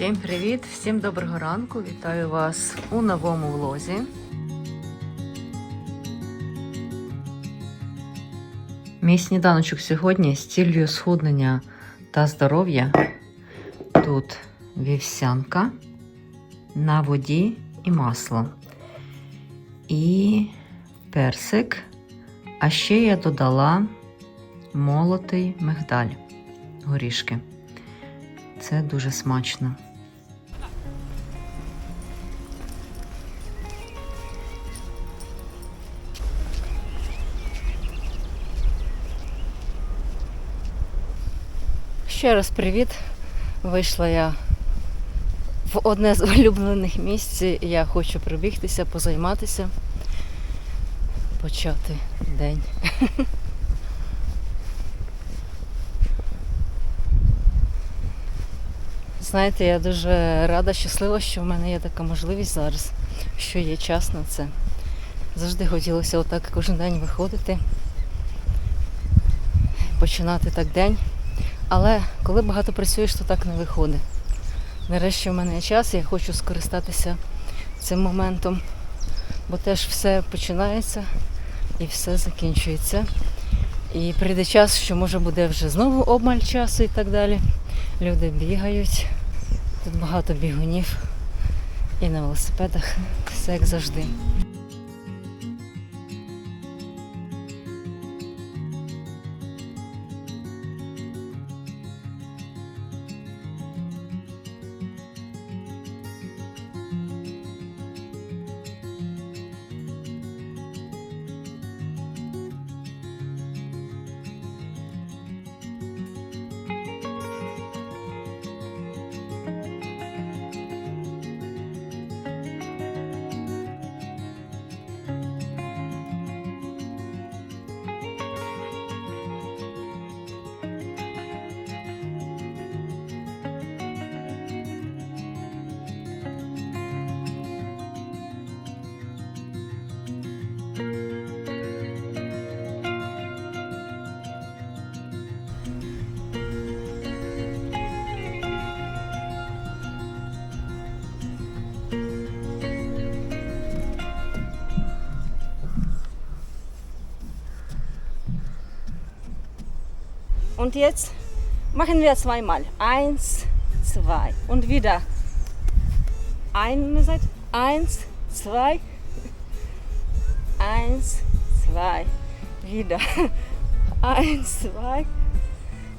Всім привіт, всім доброго ранку. Вітаю вас у новому влозі. Мій сніданочок сьогодні з ціллю схуднення та здоров'я. Тут вівсянка на воді і масло. І персик. А ще я додала молотий мигдаль, горішки. Це дуже смачно. Ще раз привіт. Вийшла я в одне з улюблених місць. Я хочу пробігтися, позайматися, почати день. Знаєте, я дуже рада, щаслива, що в мене є така можливість зараз, що є час на це. Завжди хотілося отак кожен день виходити, починати так день. Але коли багато працюєш, то так не виходить. Нарешті в мене є час, я хочу скористатися цим моментом, бо теж все починається і все закінчується. І прийде час, що може буде вже знову обмаль часу і так далі. Люди бігають, тут багато бігунів і на велосипедах, все як завжди. Und jetzt machen wir zweimal. Eins, zwei. Und wieder. Eine Seite. Eins, zwei. Eins, zwei. Wieder. Eins, zwei.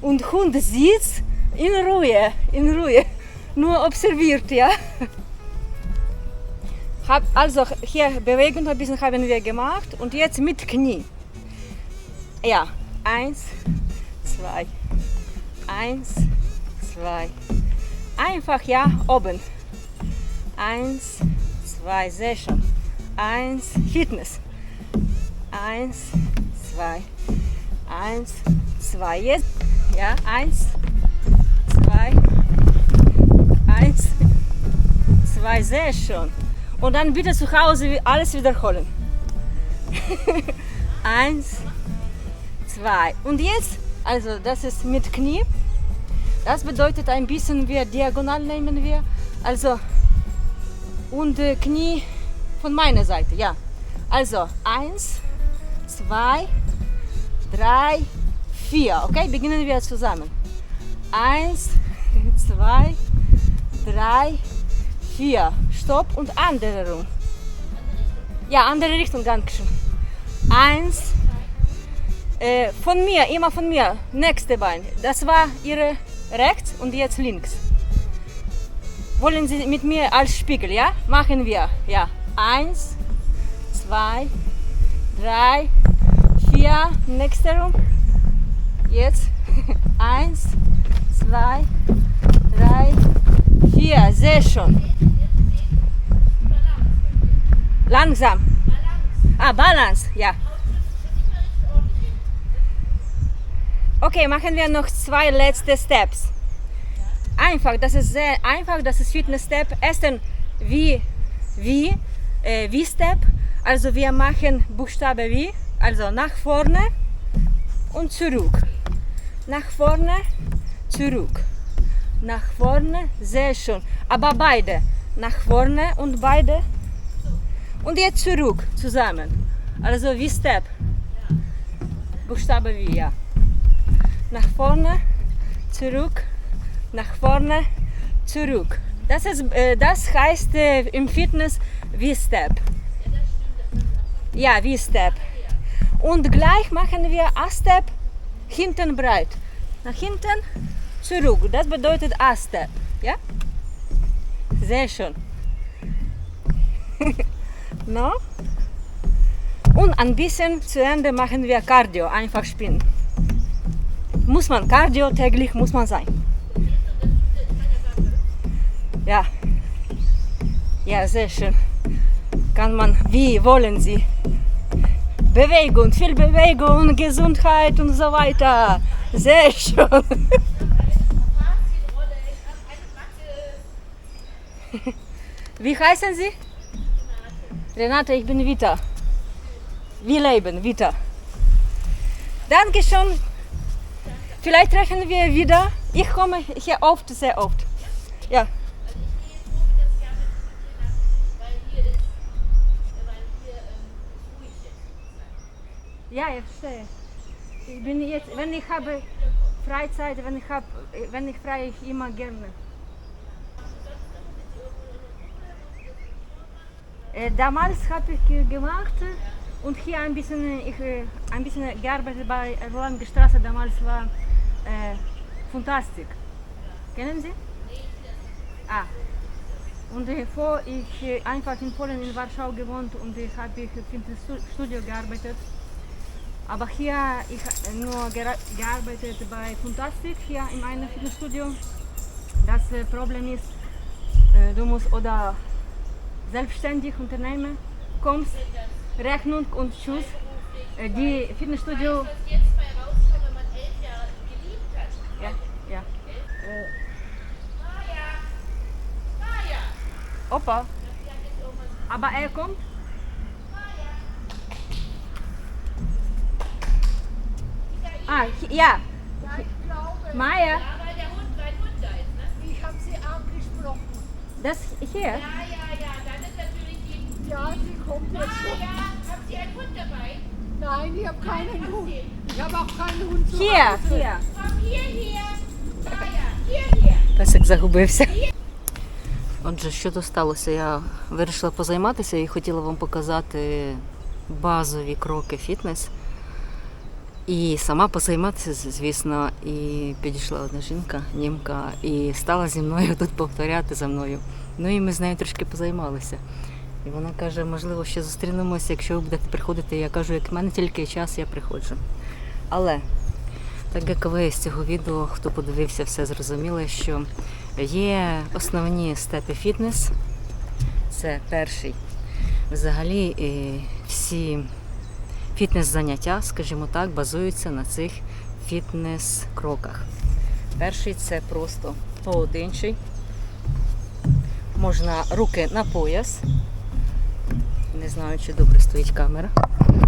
Und Hund sitzt in Ruhe. In Ruhe. Nur observiert, ja. Also hier Bewegung ein bisschen haben wir gemacht und jetzt mit Knie. Ja, eins, zwei, eins, zwei. Einfach ja oben. Eins, zwei, sehr schön. Eins, Fitness. Eins, zwei, eins, zwei. Jetzt, ja, eins, zwei, eins, zwei, sehr schön. Und dann bitte zu Hause alles wiederholen. eins, zwei. Und jetzt also das ist mit Knie. Das bedeutet ein bisschen wir diagonal nehmen wir. Also und äh, Knie von meiner Seite, ja. Also eins, zwei, drei, vier. Okay, beginnen wir zusammen. Eins, zwei, drei, vier. Stopp und andere Richtung. Ja, andere Richtung, Dankeschön. Eins, äh, von mir, immer von mir, nächste Bein. Das war ihre rechts und jetzt links. Wollen Sie mit mir als Spiegel, ja? Machen wir, ja. Eins, zwei, drei, vier, nächste Rum. Jetzt eins, zwei, drei, vier, sehr schön. Langsam. Ah, Balance, ja. Okay, machen wir noch zwei letzte Steps. Einfach, das ist sehr einfach, das ist Fitness Step. Ersten wie, wie, äh, wie Step. Also wir machen Buchstabe wie, also nach vorne und zurück. Nach vorne, zurück. nach vorne, sehr schön. Aber beide. Nach vorne und beide. Und jetzt zurück, zusammen. Also wie Step. Buchstabe wie, ja. Nach vorne, zurück, nach vorne, zurück. Das, ist, äh, das heißt äh, im Fitness wie Step. Ja, wie Step. Und gleich machen wir A-Step hinten breit. Nach hinten, zurück. Das bedeutet A-Step. Ja? Sehr schön. no? Und ein bisschen zu Ende machen wir Cardio, einfach spinnen. Muss man, Cardio täglich muss man sein. Ja. Ja, sehr schön. Kann man, wie wollen Sie? Bewegung, viel Bewegung, Gesundheit und so weiter. Sehr schön. Wie heißen Sie? Renate, ich bin Vita. Wir leben, Vita. Dankeschön. Vielleicht treffen wir wieder. Ich komme hier oft, sehr oft. Ja. Ja, ich verstehe. Ich bin jetzt, wenn ich habe Freizeit, wenn ich habe, wenn ich frei, ich immer gerne. Äh, damals habe ich ge- gemacht und hier ein bisschen, ich, äh, ein bisschen gearbeitet bei Roland Straße. Damals war äh, Fantastik. Kennen Sie? Ah. Und äh, vor ich äh, einfach in Polen, in Warschau gewohnt und ich habe ich im Studio gearbeitet. Aber hier ich nur gearbeitet bei Fantastik hier in einem Fitnessstudio. Das äh, Problem ist, äh, du musst oder selbstständig Unternehmen kommst, Rechnung und Tschüss. Äh, die Fitnessstudio. jetzt bei rauskommt, wenn man elf Jahre geliebt hat. Ja, ja. Äh, Maja! Maja! Opa, Die hat jetzt irgendwas. aber er kommt. Ah, hi- ja. Ich glaube, Maya, Ja, weil der Hund, dein Hund da ist, ne? ich habe sie angesprochen. das hier. Ja, ja, ja, dann ist natürlich die. Ja, sie kommt jetzt schon. Maja! Habt ihr einen Hund dabei? Nein, ich habe keinen Hund. Ich habe auch keinen Hund zu Hier, Hause. hier. Komm hier, hier! Maja, hier, hier! Песик загубився. Отже, що то сталося? Я вирішила позайматися і хотіла вам показати базові кроки фітнес. І сама позайматися, звісно, і підійшла одна жінка, німка, і стала зі мною тут повторяти за мною. Ну і ми з нею трішки позаймалися. І вона каже, можливо, ще зустрінемося, якщо ви будете приходити. Я кажу, як в мене тільки час, я приходжу. Але так як ви з цього відео, хто подивився, все зрозуміли, що є основні степи фітнес. Це перший. Взагалі е, всі фітнес-заняття, скажімо так, базуються на цих фітнес-кроках. Перший це просто поодинчий. Можна руки на пояс. Не знаю, чи добре стоїть камера.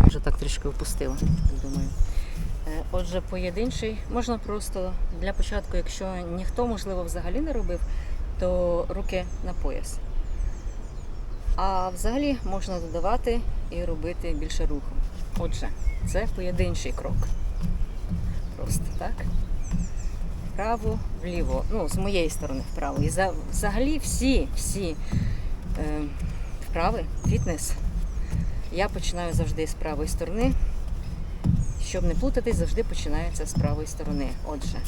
Вже так трішки опустила, думаю. Е, Отже, поєдинчий можна просто для початку, якщо ніхто, можливо, взагалі не робив, то руки на пояс. А взагалі можна додавати і робити більше руху. Отже, це поєдинчий крок. Просто так. Вправо, вліво. Ну, з моєї сторони вправо. І взагалі всі, всі е, вправи, фітнес, я починаю завжди з правої сторони. Щоб не плутатись, завжди починається з правої сторони. Отже.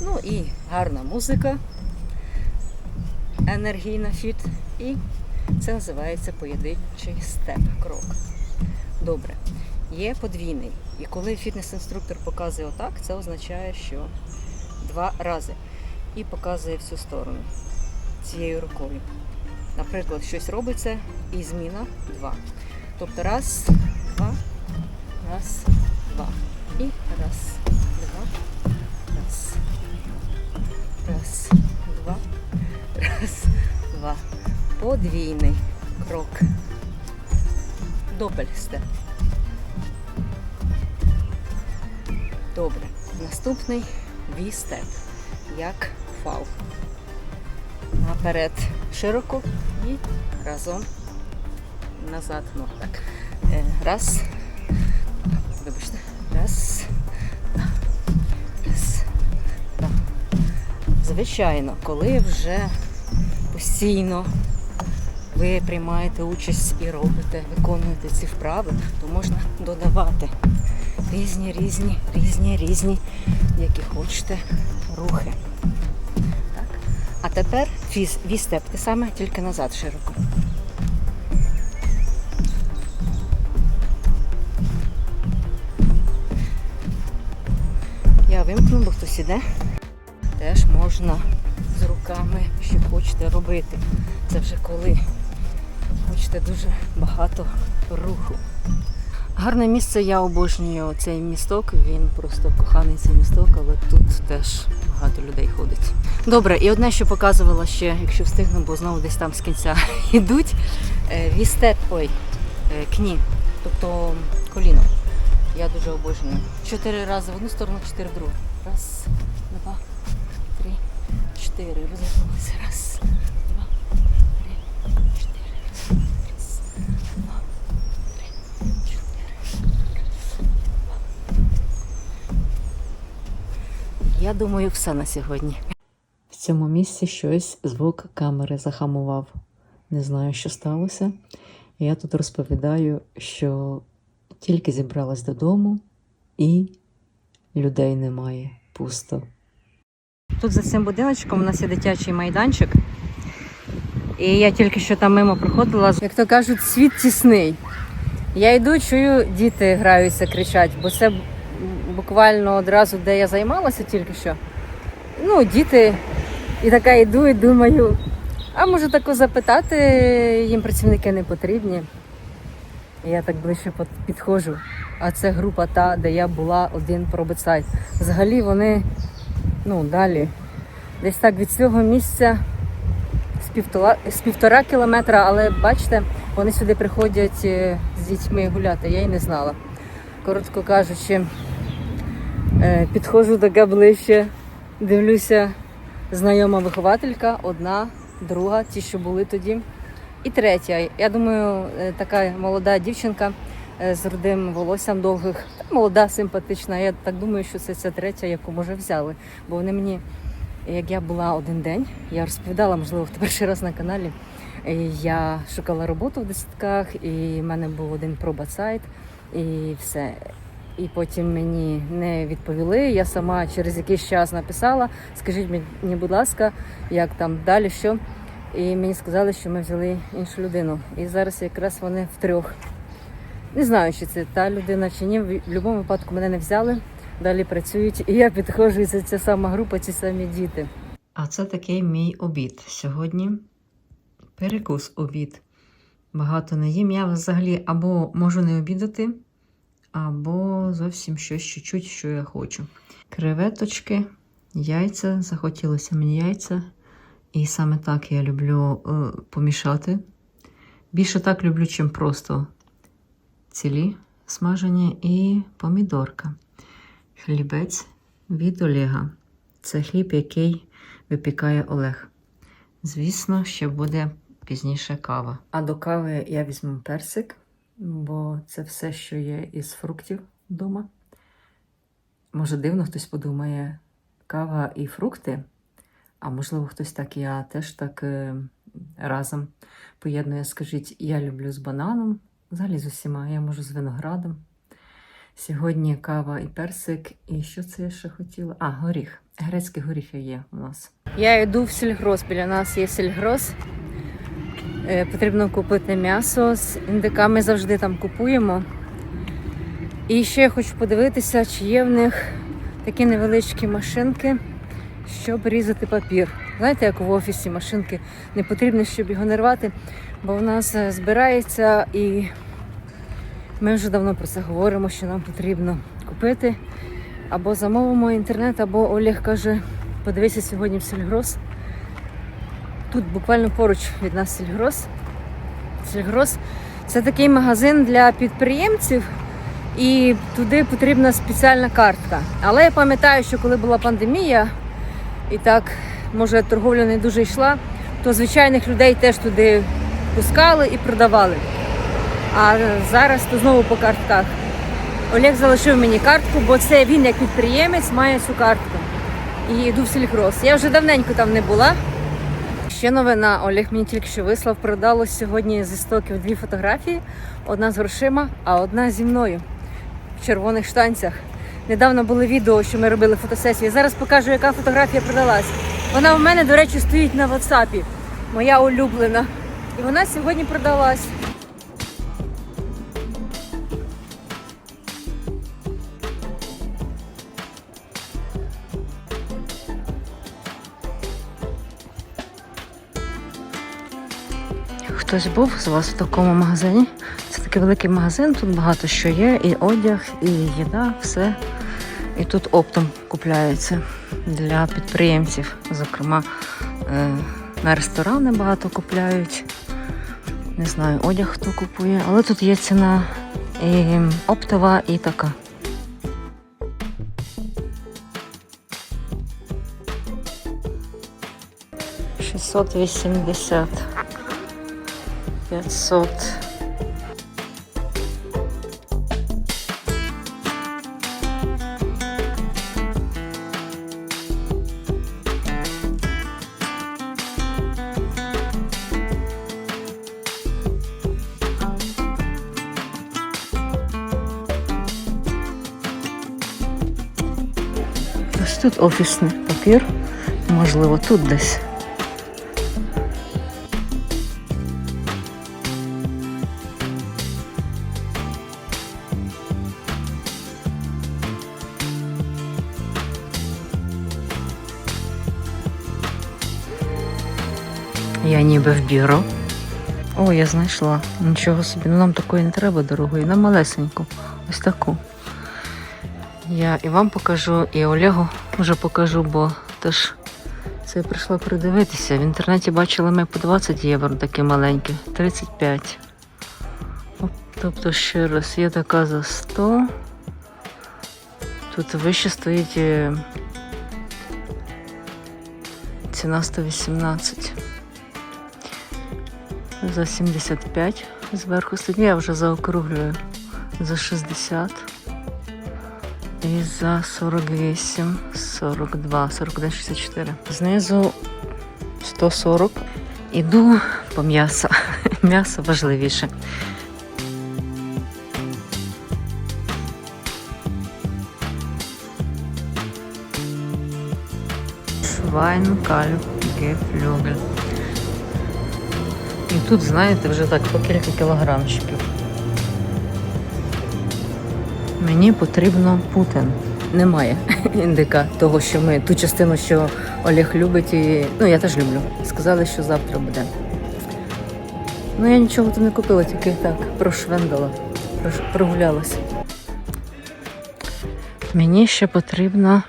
Ну і гарна музика, енергійна фіт. І це називається поєдинчий степ крок. Добре. Є подвійний. І коли фітнес-інструктор показує отак, це означає, що два рази. І показує всю сторону цією рукою. Наприклад, щось робиться і зміна два. Тобто раз, два, Раз, два. І раз, два, раз, раз, два, раз, два. Подвійний крок. Допельстеп. Добре. Наступний ві-степ. як фал. Наперед широко і разом назад. Ну так. Е, Раз. Вибачте. Раз. Раз. Два. Звичайно, коли вже постійно ви приймаєте участь і робите, виконуєте ці вправи, то можна додавати різні, різні, різні, різні, які хочете рухи. Так? А тепер вістеп, те саме, тільки назад широко. Вимкну, бо. Теж можна з руками, що хочете робити. Це вже коли хочете дуже багато руху. Гарне місце, я обожнюю цей місток. Він просто коханий цей місток, але тут теж багато людей ходить. Добре, і одне, що показувала ще, якщо встигну, бо знову десь там з кінця йдуть. е, Вістеп, ой, е, кні, тобто коліно. Я дуже обожнюю. Чотири рази в одну сторону, чотири в другу. Раз, два, три, чотири. Розвернулися. Раз, два, три, чотири. Раз, два, три, чотири. Два. Я думаю, все на сьогодні. В цьому місці щось звук камери захамував. Не знаю, що сталося. Я тут розповідаю, що тільки зібралась додому і людей немає. Пусто. Тут за цим будиночком у нас є дитячий майданчик. І я тільки що там мимо проходила. Як то кажуть, світ тісний. Я йду, чую, діти граються, кричать, бо це буквально одразу, де я займалася тільки що. Ну, діти, і така йду і думаю, а може тако запитати, їм працівники не потрібні. Я так ближче під- підходжу. А це група та, де я була один пробитсайт. Взагалі вони ну, далі. Десь так від цього місця з півтора, з півтора кілометра, але бачите, вони сюди приходять е, з дітьми гуляти. Я й не знала. Коротко кажучи, е, підходжу таке ближче, дивлюся, знайома вихователька, одна, друга, ті, що були тоді. І третя. Я думаю, е, така молода дівчинка е, з рудим волоссям довгих, молода, симпатична. Я так думаю, що це ця третя, яку може взяли. Бо вони мені, як я була один день, я розповідала, можливо, в перший раз на каналі. е, Я шукала роботу в десятках, і в мене був один пробат-сайт, і все. І потім мені не відповіли. Я сама через якийсь час написала: скажіть мені, будь ласка, як там далі, що. І мені сказали, що ми взяли іншу людину. І зараз якраз вони втрьох. Не знаю, чи це та людина чи ні. В будь-якому випадку мене не взяли, далі працюють, і я підходжу, і ця сама група, ці самі діти. А це такий мій обід. Сьогодні перекус обід. Багато не їм. Я взагалі або можу не обідати, або зовсім щось чуть-чуть, що я хочу. Креветочки, яйця, захотілося мені яйця. І саме так я люблю е, помішати. Більше так люблю, чим просто цілі смажені і помідорка. Хлібець від Олега. Це хліб, який випікає Олег. Звісно, ще буде пізніше кава. А до кави я візьму персик, бо це все, що є із фруктів вдома. Може, дивно хтось подумає, кава і фрукти. А можливо, хтось так, я теж так е, разом поєднує. Скажіть, я люблю з бананом, взагалі з усіма, я можу з виноградом. Сьогодні кава і персик. І що це я ще хотіла? А, горіх. Грецькі горіхи є у нас. Я йду в сільгроз. Біля нас є сільгроз. Е, потрібно купити м'ясо з індиками завжди там купуємо. І ще я хочу подивитися, чи є в них такі невеличкі машинки щоб різати папір. Знаєте, як в офісі машинки не потрібно, щоб його не рвати, бо в нас е, збирається і ми вже давно про це говоримо, що нам потрібно купити. Або замовимо інтернет, або Олег каже, подивися сьогодні в Сільгроз. Тут буквально поруч від нас Сільгроз. Сільгроз це такий магазин для підприємців, і туди потрібна спеціальна картка. Але я пам'ятаю, що коли була пандемія, і так, може, торговля не дуже йшла, то звичайних людей теж туди пускали і продавали. А зараз то знову по картках. Олег залишив мені картку, бо це він як підприємець має цю картку. І йду в сільхроз. Я вже давненько там не була. Ще новина. Олег мені тільки що вислав. Продалось сьогодні зі стоків дві фотографії: одна з грошима, а одна зі мною в червоних штанцях. Недавно було відео, що ми робили фотосесію. Зараз покажу, яка фотографія продалась. Вона у мене, до речі, стоїть на WhatsApp. Моя улюблена. І вона сьогодні продалась. Хтось був з вас в такому магазині? Це такий великий магазин, тут багато що є, і одяг, і їда, все. І тут оптом купляється для підприємців. Зокрема, е, на ресторани багато купляють. Не знаю, одяг хто купує, але тут є ціна і оптова, і така. Шістсот вісімдесят. 500. Тут офісний папір. Можливо, тут десь. Я ніби в бюро. О, я знайшла. Нічого собі. Ну нам такої не треба дорогої, нам малесеньку. Ось таку. Я і вам покажу, і Олегу вже покажу, бо теж це я прийшла придивитися. В інтернеті бачили ми по 20 євро такі маленькі, 35. Тобто ще раз, є така за 100. Тут вище стоїть е, ціна 118 за 75 зверху стоїть. Я вже заокруглюю за 60 і за 48, 42, 41, 64. Знизу 140. Іду по м'ясо. М'ясо важливіше. Швайнкальп Гефлюгель. І тут, знаєте, вже так по кілька кілограмчиків. Мені потрібно путин. Немає індика того, що ми ту частину, що Олег любить, і ну я теж люблю. Сказали, що завтра буде. Ну я нічого тут не купила, тільки так прошвендала, прош- прогулялася. Мені ще потрібно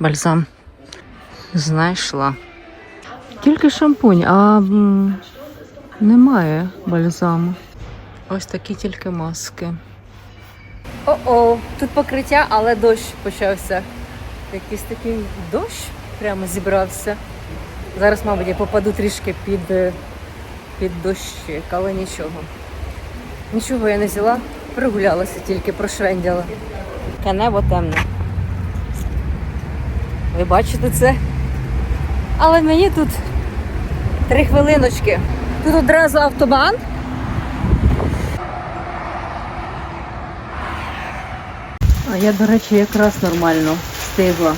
бальзам. Знайшла. Тільки шампунь, а м, немає бальзаму. Ось такі тільки маски. О-о, тут покриття, але дощ почався. Якийсь такий дощ прямо зібрався. Зараз, мабуть, я попаду трішки під, е, під дощик, але нічого. Нічого я не взяла, прогулялася тільки, прошвендяла. Таке небо темне. Ви бачите це? Але мені тут три хвилиночки. Тут одразу автобан. А я, до речі, якраз нормально встигла.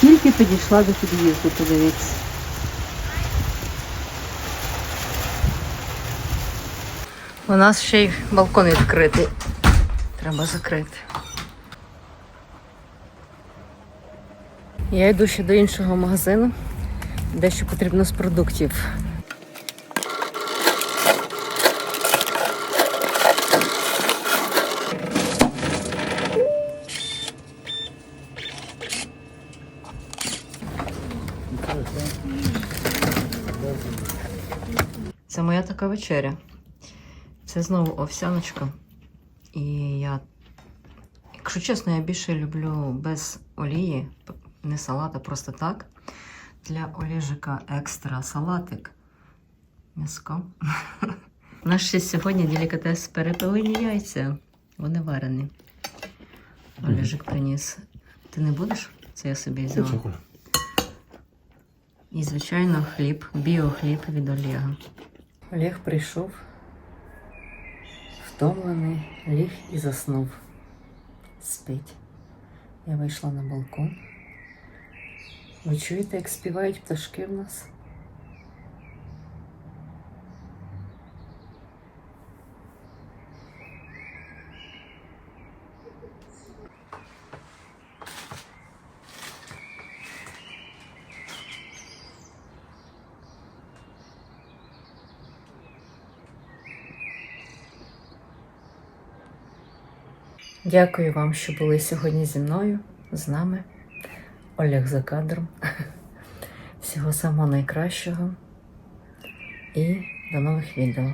Тільки підійшла до під'їзду, подивіться. У нас ще й балкон відкритий. Треба закрити. Я йду ще до іншого магазину, дещо потрібно з продуктів. Це моя така вечеря. Це знову овсяночка. І я, якщо чесно, я більше люблю без олії. не салат, а просто так. Для Олежика екстра салатик. М'яско. У нас ще сьогодні делікатес перепелині яйця. Вони варені. Олежик приніс. Ти не будеш? Це я собі взяла. І, звичайно, хліб, біохліб від Олега. Олег прийшов, втомлений, ліг і заснув. Спить. Я вийшла на балкон. Ви чуєте, як співають пташки в нас? Дякую вам, що були сьогодні зі мною, з нами. Олег за кадром. Всього самого найкращого. І до нових відео.